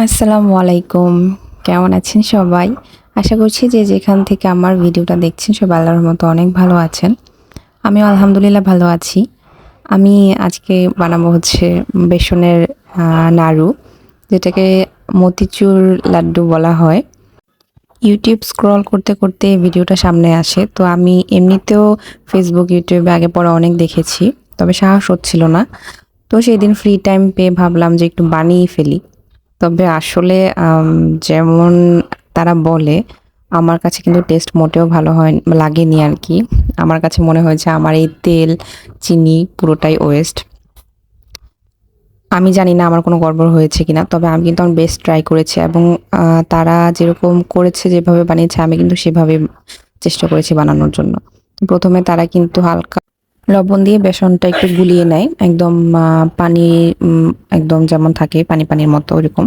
আসসালামু আলাইকুম। কেমন আছেন সবাই? আশা করছি যে যেখান থেকে আমার ভিডিওটা দেখছেন সবাই আল্লাহর মতো অনেক ভালো আছেন। আমিও আলহামদুলিল্লাহ ভালো আছি। আমি আজকে বানাবো হচ্ছে বেসনের নাড়ু, যেটাকে মতিচুর লাড্ডু বলা হয়। ইউটিউব স্ক্রল করতে করতে ভিডিওটা সামনে আসে। তো আমি এমনিতেও ফেসবুক ইউটিউবে আগে পরে অনেক দেখেছি, তবে সাহস হচ্ছিল না। তো সেই দিন ফ্রি টাইম পেয়ে ভাবলাম যে একটু বানিয়ে ফেলি। তবে আসলে যেমন তারা বলে, আমার কাছে কিন্তু টেস্ট মোটেও ভালো হয়, লাগেনি আর কি আমার কাছে মনে হয়েছে আমার এই তেল, চিনি পুরোটাই ওয়েস্ট আমি জানি না আমার কোনো গড়বড় হয়েছে কিনা, তবে আমি কিন্তু আমার বেস্ট ট্রাই করেছি এবং তারা যেরকম করেছে, যেভাবে বানিয়েছে, আমি কিন্তু সেভাবে চেষ্টা করেছি বানানোর জন্য। প্রথমে তারা কিন্তু হালকা লবণ দিয়ে বেসনটা একটু গুলিয়ে নেয়। একদম পানি একদম যেমন থাকে, পানি পানির মতো ওরকম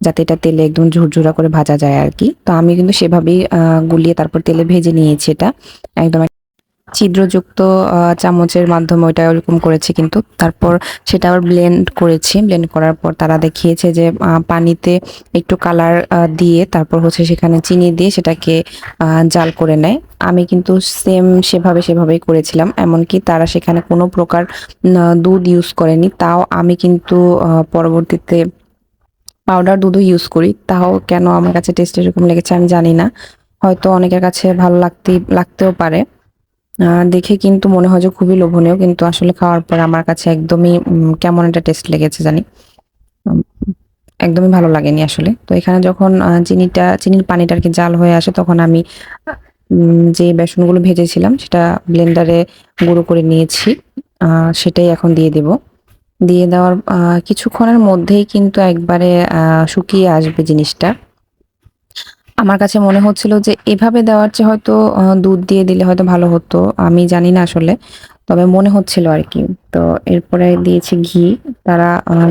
যাতে এটা তেলে একদম ঝুরঝুরা করে ভাজা যায় আর কি। তো আমি কিন্তু সেভাবেই গুলিয়ে তারপর তেলে ভেজে নিয়েছি এটা। একদম এক- ছিদ্রযুক্ত চামচের মাধ্যমে ওইটা ওরকম করেছি কিন্তু। তারপর সেটা আবার ব্লেন্ড করেছি। ব্লেন্ড করার পর তারা দেখিয়েছে যে পানিতে একটু কালার দিয়ে তারপর হচ্ছে সেখানে চিনি দিয়ে সেটাকে জাল করে নেয়। আমি কিন্তু সেম সেভাবে সেভাবেই করেছিলাম। এমনকি তারা সেখানে কোনো প্রকার দুধ ইউজ করেনি। তাও আমি কিন্তু পরবর্তীতে পাউডার দুধও ইউজ করি। তাও কেন আমার কাছে টেস্ট এরকম লেগেছে আমি জানি না। হয়তো অনেকের কাছে ভালো লাগতে, লাগতেও পারে। দেখে কিন্তু মনে হয় যে খুবই লোভনীয়, কিন্তু আসলে খাওয়ার পর আমার কাছে একদমই কেমন একটা টেস্ট লেগেছে জানি। একদমই ভালো লাগেনি আসলে। তো এখানে যখন চিনিটা, চিনির পানিটা আর কি জাল হয়ে আসে, তখন আমি যে বেসনগুলো ভেজেছিলাম, সেটা ব্লেন্ডারে গুঁড়ো করে নিয়েছি। সেটাই এখন দিয়ে দেব। দিয়ে দেওয়ার কিছুক্ষণের মধ্যেই কিন্তু একবারে শুকিয়ে আসবে জিনিসটা। আমার কাছে মনে হচ্ছিল যে এভাবে দেওয়ার চেয়ে হয়তো দুধ দিয়ে দিলে হয়তো ভালো হতো। আমি জানি না আসলে, তবে মনে হচ্ছিল আর কি। তো এরপরে দিয়েছি ঘি। তারা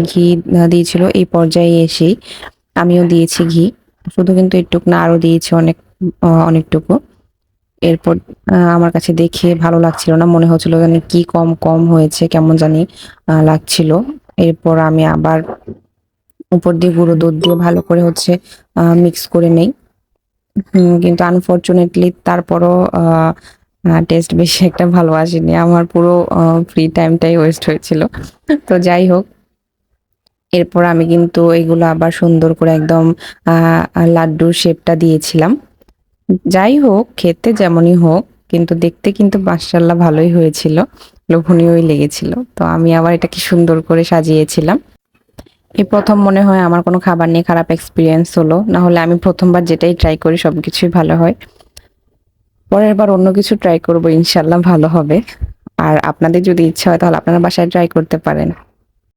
ঘি দিয়েছিল এই পর্যায়ে এসেই। আমিও দিয়েছি ঘি। শুধু কিন্তু একটুক না আরও দিয়েছি অনেক অনেকটুকু। এরপর আমার কাছে দেখে ভালো লাগছিল না। মনে হচ্ছিল জানি কি কম কম হয়েছে, কেমন জানি লাগছিল। এরপর আমি আবার উপর দিয়ে গুঁড়ো দুধ দিয়ে ভালো করে হচ্ছে মিক্স করে নেই। কিন্তু আনফরচুনেটলি তারপরও টেস্ট বেশি একটা ভালো আসেনি। আমার পুরো ফ্রি টাইমটাই ওয়েস্ট হয়েছিল। তো যাই হোক, এরপর আমি কিন্তু এগুলো আবার সুন্দর করে একদম লাড্ডুর শেপটা দিয়েছিলাম। যাই হোক, খেতে যেমনই হোক, কিন্তু দেখতে কিন্তু মাশাআল্লাহ ভালোই হয়েছিল। লোভনীয়ই লেগেছিল। তো আমি আবার এটাকে সুন্দর করে সাজিয়েছিলাম। এই প্রথম মনে হয় আমার কোনো খাবার নিয়ে খারাপ এক্সপিরিয়েন্স হলো। না হলে আমি প্রথমবার যেটাই ট্রাই করি সব কিছুই ভালো হয়। পরের বার অন্য কিছু ট্রাই করব ইনশাল্লাহ ভালো হবে। আর আপনাদের যদি ইচ্ছা হয় তাহলে আপনারা বাসায় ট্রাই করতে পারেন।